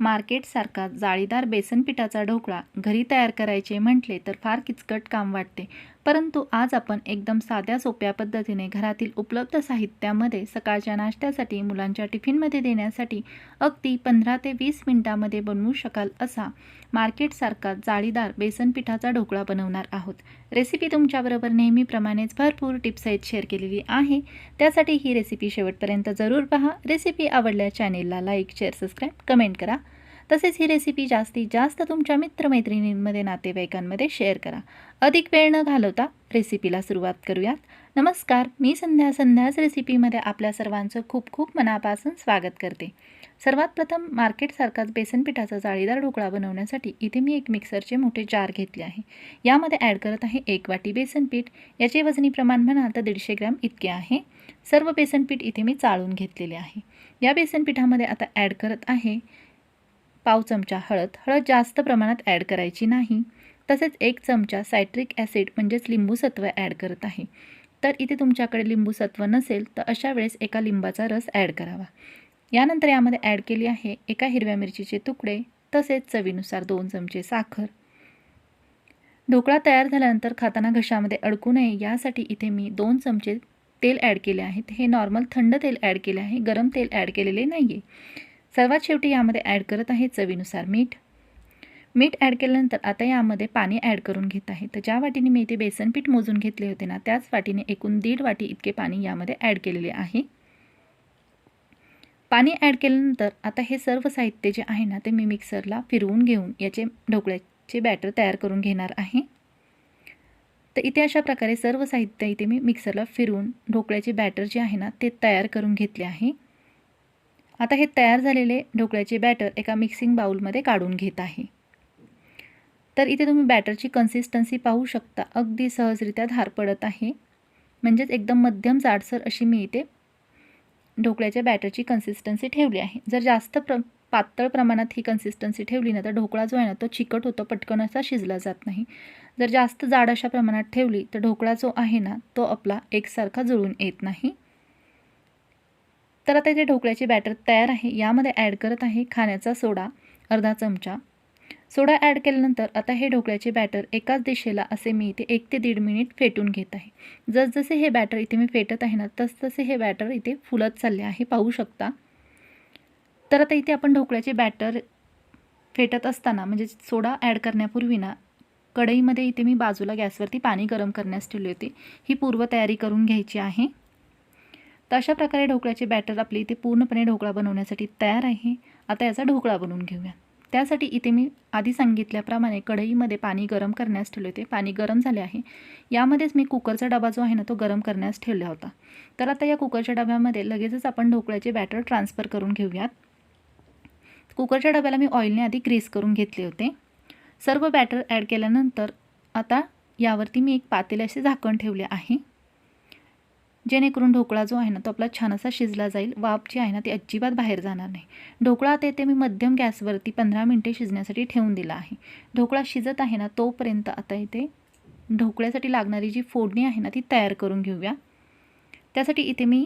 मार्केटसारखा जाळीदार बेसन पिठाचा ढोकळा घरी तयार करायचे म्हटले तर फार किचकट काम वाटते. परंतु आज आपण एकदम साध्या सोप्या पद्धतीने घरातील उपलब्ध साहित्यामध्ये सकाळच्या नाश्त्यासाठी मुलांच्या टिफिनमध्ये देण्यासाठी अगदी पंधरा ते वीस मिनिटामध्ये बनवू शकाल असा मार्केटसारखा जाळीदार बेसन पिठाचा ढोकळा बनवणार आहोत. रेसिपी तुमच्याबरोबर नेहमीप्रमाणेच भरपूर टिप्स आहेत शेअर केलेली आहे. त्यासाठी ही रेसिपी शेवटपर्यंत जरूर पहा. रेसिपी आवडल्या चॅनेलला लाईक शेअर सबस्क्राईब कमेंट करा. तसेच ही रेसिपी जास्तीत जास्त तुमच्या मित्रमैत्रिणींमध्ये नातेवाईकांमध्ये शेअर करा. अधिक वेळ न घालवता रेसिपीला सुरुवात करूयात. नमस्कार मी संध्या संध्याच रेसिपीमध्ये आपल्या सर्वांचं खूप खूप मनापासून स्वागत करते. सर्वात प्रथम मार्केटसारखाच बेसन पिठाचा जाळीदार ढोकळा बनवण्यासाठी इथे मी एक मिक्सरचे मोठे जार घेतले आहे. यामध्ये ॲड करत आहे एक वाटी बेसनपीठ याचे वजनी प्रमाण म्हणाल तर दीडशे ग्रॅम इतके आहे. सर्व बेसनपीठ इथे मी चाळून घेतलेले आहे. या बेसनपीठामध्ये आता ॲड करत आहे पाव चमचा हळद. हळद जास्त प्रमाणात ॲड करायची नाही. तसेच एक चमचा सायट्रिक ॲसिड म्हणजेच लिंबूसत्व ॲड करत आहे. तर इथे तुमच्याकडे लिंबूसत्व नसेल तर अशा वेळेस एका लिंबाचा रस ॲड करावा. यानंतर यामध्ये ॲड केली आहे एका हिरव्या मिरचीचे तुकडे तसेच चवीनुसार दोन चमचे साखर. ढोकळा तयार झाल्यानंतर खाताना घशामध्ये अडकू नये यासाठी इथे मी दोन चमचे तेल ॲड केले आहेत. हे नॉर्मल थंड तेल ॲड केले आहे गरम तेल ॲड केलेले नाही आहे सर्वात शेवटी यामध्ये ॲड करत आहे चवीनुसार मीठ. मीठ ॲड केल्यानंतर आता यामध्ये पाणी ॲड करून घेत आहे. तर ज्या वाटीने मी इथे बेसन पीठ मोजून घेतले होते ना त्याच वाटीने एकूण दीड वाटी इतके पाणी यामध्ये ॲड केलेले आहे. पाणी ॲड केल्यानंतर आता हे सर्व साहित्य जे आहे ना ते मी मिक्सरला फिरवून घेऊन याचे ढोकळ्याचे बॅटर तयार करून घेणार आहे. तर इथे अशा प्रकारे सर्व साहित्य इथे मी मिक्सरला फिरवून ढोकळ्याचे बॅटर जे आहे ना ते तयार करून घेतले आहे. आता हे तयार झालेले ढोकळ्याचे बॅटर एका मिक्सिंग बाऊलमध्ये काढून घेत आहे. तर इथे तुम्ही बॅटरची कन्सिस्टन्सी पाहू शकता. अगदी सहजरित्या धार पडत आहे. म्हणजेच एकदम मध्यम जाडसर अशी मी इथे ढोकळ्याच्या बॅटरची कन्सिस्टन्सी ठेवली आहे. जर जास्त प्र पातळ प्रमाणात ही कन्सिस्टन्सी ठेवली ना तर ढोकळा जो आहे ना तो चिकट होतो पटकन असा शिजला जात नाही. जर जास्त जाड अशा प्रमाणात ठेवली तर ढोकळा जो आहे ना तो आपला एकसारखा जुळून येत नाही. तर आता इथे ढोकळ्याचे बॅटर तयार आहे. यामध्ये ॲड करत आहे खाण्याचा सोडा अर्धा चमचा. सोडा ॲड केल्यानंतर आता हे ढोकळ्याचे बॅटर एकाच दिशेला असे मी इथे एक ते दीड मिनिट फेटून घेत आहे. जसजसे हे बॅटर इथे मी फेटत आहे ना तसतसे हे बॅटर इथे फुलत चालले आहे. पाहू शकता? तर आता इथे आपण ढोकळ्याचे बॅटर फेटत असताना म्हणजे सोडा ॲड करण्यापूर्वी ना कढईमध्ये इथे मी बाजूला गॅसवरती पाणी गरम करण्यास ठेवले होते. ही पूर्वतयारी करून घ्यायची आहे. तर अशा प्रकारे ढोकळ्याचे बॅटर आपली इथे पूर्णपणे ढोकळा बनवण्यासाठी तयार आहे. आता याचा ढोकळा बनवून घेऊया. त्यासाठी इथे मी आधी सांगितल्याप्रमाणे कढईमध्ये पाणी गरम करण्यास ठेवले होते. पाणी गरम झाले आहे. यामध्येच मी कुकरचा डबा जो आहे ना तो गरम करण्यास ठेवला होता. तर आता या कुकरच्या डब्यामध्ये लगेचच आपण ढोकळ्याचे बॅटर ट्रान्सफर करून घेऊयात. कुकरच्या डब्याला मी ऑइलने आधी ग्रीस करून घेतले होते. सर्व बॅटर ॲड केल्यानंतर आता यावरती मी एक पातेले असे झाकण ठेवले आहे. जेणेकरून ढोकळा जो आहे ना तो आपला छान असा शिजला जाईल. वाफ जी आहे ना ती अजिबात बाहेर जाणार नाही. ढोकळा ते ते मी मध्यम गॅसवरती पंधरा मिनटे शिजण्यासाठी ठेवून दिला आहे. ढोकळा शिजत आहे ना तोपर्यंत आता इथे ढोकळ्यासाठी लागणारी जी फोडणी आहे ना ती तयार करून घेऊया. त्यासाठी इथे मी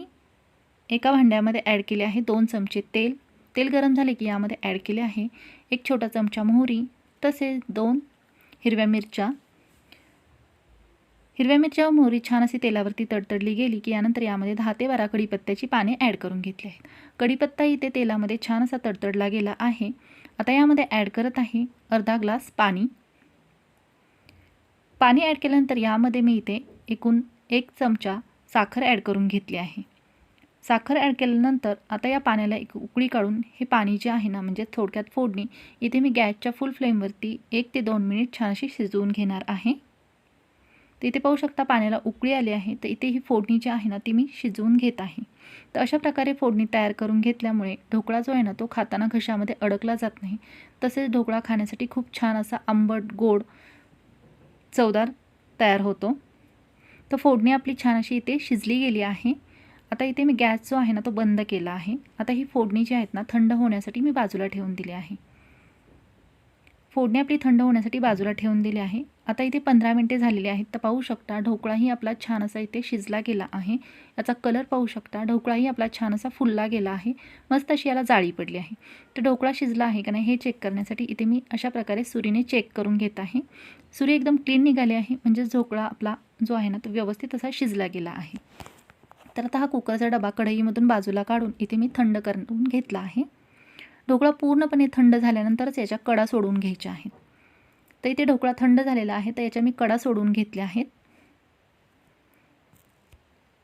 एका भांड्यामध्ये ॲड केले आहे दोन चमचे तेल. तेल गरम झाले की यामध्ये ॲड केले आहे एक छोटा चमचा मोहरी तसेच दोन हिरव्या मिरच्या हिरव्या मिरच्या व मोहरी छान अशी तेलावरती तडतडली गेली की यानंतर यामध्ये दहा ते बारा कढीपत्त्याची पाने ॲड करून घेतली आहेत. कढीपत्ता इथे तेलामध्ये छान असा तडतडला गेला आहे. आता यामध्ये ॲड करत आहे अर्धा ग्लास पाणी. पाणी ॲड केल्यानंतर यामध्ये मी इथे एकूण एक चमचा साखर ॲड करून घेतली आहे. साखर ॲड केल्यानंतर आता या पाण्याला एक उकळी काढून हे पाणी जे आहे ना म्हणजे थोडक्यात फोडणी इथे मी गॅसच्या फुल फ्लेमवरती एक ते दोन मिनिट छान अशी शिजवून घेणार आहे. तर इथे पाहू शकता पाण्याला उकळी आली आहे. तर इथे ही फोडणी जी आहे ना ती मी शिजवून घेत आहे. तर अशा प्रकारे फोडणी तयार करून घेतल्यामुळे ढोकळा जो आहे ना तो खाताना घशामध्ये अडकला जात नाही. तसेच ढोकळा खाण्यासाठी खूप छान असा आंबट गोड चवदार तयार होतो. तर फोडणी आपली छान अशी इथे शिजली गेली आहे. आता इथे मी गॅस जो आहे ना तो बंद केला आहे. आता ही फोडणी जी आहेत ना थंड होण्यासाठी मी बाजूला ठेवून दिली आहे. फोडणी आपली थंड होण्यासाठी बाजूला ठेवून दिली आहे. आता इथे पंधरा मिनटे झालेली आहेत. तर पाहू शकता ढोकळाही आपला छान असा इथे शिजला गेला आहे. याचा कलर पाहू शकता. ढोकळाही आपला छान असा फुलला गेला आहे. मस्त अशी याला जाळी पडली आहे. तर ढोकळा शिजला आहे का नाही हे चेक करण्यासाठी इथे मी अशा प्रकारे सुरीने चेक करून घेत आहे. सुरी एकदम क्लीन निघाली आहे. म्हणजे ढोकळा आपला जो आहे ना तो व्यवस्थित असा शिजला गेला आहे. तर आता हा कुकरचा डबा कढईमधून बाजूला काढून इथे मी थंड करून घेतला आहे. ढोकळा पूर्णपणे थंड झाल्यानंतरच याच्या कडा सोडून घ्यायच्या आहेत. तर इथे ढोकळा थंड झालेला आहे तर याच्या मी कडा सोडून घेतल्या आहेत.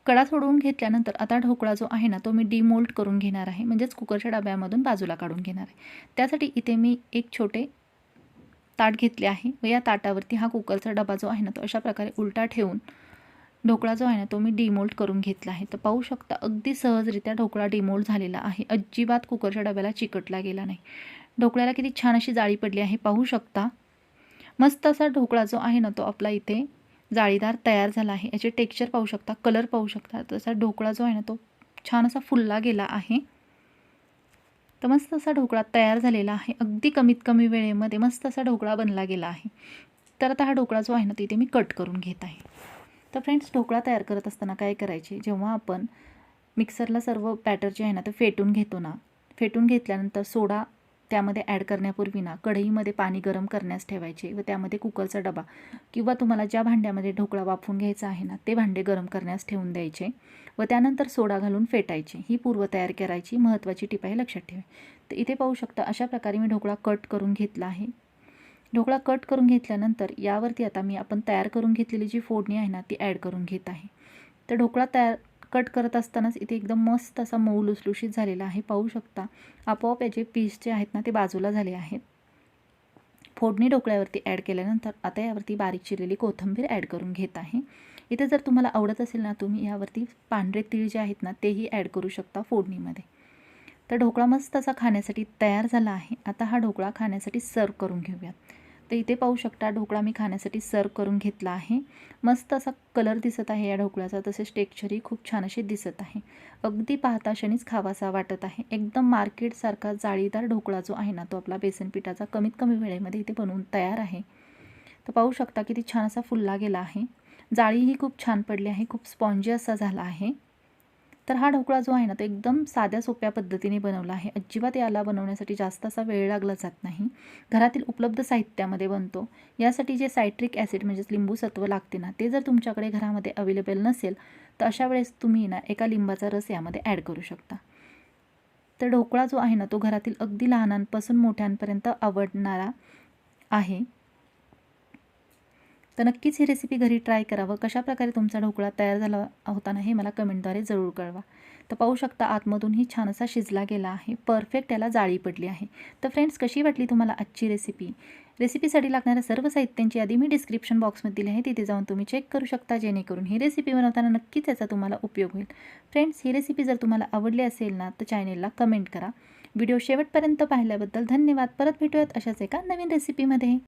कडा सोडून घेतल्यानंतर आता ढोकळा जो आहे ना तो मी डिमोल्ड करून घेणार आहे म्हणजेच कुकरच्या डब्यामधून बाजूला काढून घेणार आहे. त्यासाठी इथे मी एक छोटे ताट घेतले आहे व या ताटावरती हा कुकरचा डबा जो आहे ना तो अशा प्रकारे उलटा ठेवून ढोकळा जो आहे ना तो मी डिमोल्ड करून घेतला आहे. तर पाहू शकता अगदी सहजरित्या ढोकळा डिमोल्ड झालेला आहे. अजिबात कुकरच्या डब्याला चिकटला गेला नाही. ढोकळ्याला किती छान अशी जाळी पडली आहे. पाहू शकता मस्त असा ढोकळा जो आहे ना तो आपला इथे जाळीदार तयार झाला आहे. याचे टेक्स्चर पाहू शकता कलर पाहू शकता. तसा ढोकळा जो आहे ना तो छान असा फुलला गेला आहे. तर मस्त असा ढोकळा तयार झालेला आहे. अगदी कमीत कमी वेळेमध्ये मस्त असा ढोकळा बनला गेला आहे. तर आता हा ढोकळा जो आहे ना तिथे मी कट करून घेत आहे. तर फ्रेंड्स ढोकळा तयार करत असताना काय करायचे? जेव्हा आपण मिक्सरला सर्व बॅटर जे आहे ना ते फेटून घेतो ना फेटून घेतल्यानंतर सोडा त्यामध्ये ॲड करण्यापूर्वी ना कढईमध्ये पाणी गरम करण्यास ठेवायचे व त्यामध्ये कुकरचा डबा किंवा तुम्हाला ज्या भांड्यामध्ये ढोकळा वाफवून घ्यायचा आहे ना ते भांडे गरम करण्यास ठेवून द्यायचे व त्यानंतर सोडा घालून फेटायचे. ही पूर्व तयार करायची महत्त्वाची टिप आहे लक्षात ठेवा. तर इथे पाहू शकता अशा प्रकारे मी ढोकळा कट करून घेतला आहे. ढोकळा कट करून घेतल्यानंतर यावरती आता मी आपण तयार करून घेतलेली जी फोडणी आहे ना ती ॲड करून घेत आहे. तर ढोकळा तयार कट करत असतानाच इथे एकदम मस्त असा मऊ लुसलुशीत झालेला आहे. पाहू शकता आपोआप याचे पीस जे आहेत ना ते बाजूला झाले आहेत. फोडणी ढोकळ्यावरती ॲड केल्यानंतर आता यावरती बारीक चिरलेली कोथिंबीर ॲड करून घेत आहे. इथे जर तुम्हाला आवडत असेल ना तुम्ही यावरती पांढरे तीळ जे आहेत ना तेही ॲड करू शकता फोडणीमध्ये. तर ढोकळा मस्त असा खाण्यासाठी तयार झाला आहे. आता हा ढोकळा खाण्यासाठी सर्व करून घेऊयात. तर इथे पाहू शकता ढोकळा मी खाण्यासाठी सर्व करून घेतला आहे. मस्त असा कलर दिसत आहे या ढोकळ्याचा तसेच टेक्स्चरही खूप छान असे दिसत आहे. अगदी पाहता क्षणीच खावासा वाटत आहे. एकदम मार्केटसारखा जाळीदार ढोकळा जो आहे ना तो आपला बेसन पिठाचा कमीत कमी वेळेमध्ये इथे बनवून तयार आहे. तर पाहू शकता किती छान असा फुलला गेला आहे. जाळीही खूप छान पडली आहे खूप स्पॉन्जी असा झाला आहे. तर हा ढोकळा जो आहे ना तो एकदम साध्या सोप्या पद्धतीने बनवला आहे. अजिबात याला बनवण्यासाठी जास्त असा वेळ लागला जात नाही. घरातील उपलब्ध साहित्यामध्ये बनतो. यासाठी जे सायट्रिक ॲसिड म्हणजेच लिंबू सत्व लागते ना ते जर तुमच्याकडे घरामध्ये अवेलेबल नसेल तर अशा वेळेस तुम्ही ना एका लिंबाचा रस यामध्ये ॲड करू शकता. तर ढोकळा जो आहे ना तो घरातील अगदी लहानांपासून मोठ्यांपर्यंत आवडणारा आहे. तर नक्कीच ही रेसिपी घरी ट्राय करावं. कशाप्रकारे तुमचा ढोकळा तयार झाला होता ना हे मला कमेंटद्वारे जरूर कळवा. तर पाहू शकता आतमधूनही छान असा शिजला गेला आहे. परफेक्ट याला जाळी पडली आहे. तर फ्रेंड्स कशी वाटली तुम्हाला आजची रेसिपी रेसिपीसाठी लागणाऱ्या सर्व साहित्यांची यादी मी डिस्क्रिप्शन बॉक्समध्ये दिली आहे. तिथे जाऊन तुम्ही चेक करू शकता जेणेकरून ही रेसिपी बनवताना नक्कीच याचा तुम्हाला उपयोग होईल. फ्रेंड्स ही रेसिपी जर तुम्हाला आवडली असेल ना तर चॅनेलला कमेंट करा. व्हिडिओ शेवटपर्यंत पाहिल्याबद्दल धन्यवाद. परत भेटूयात अशाच एका नवीन रेसिपीमध्ये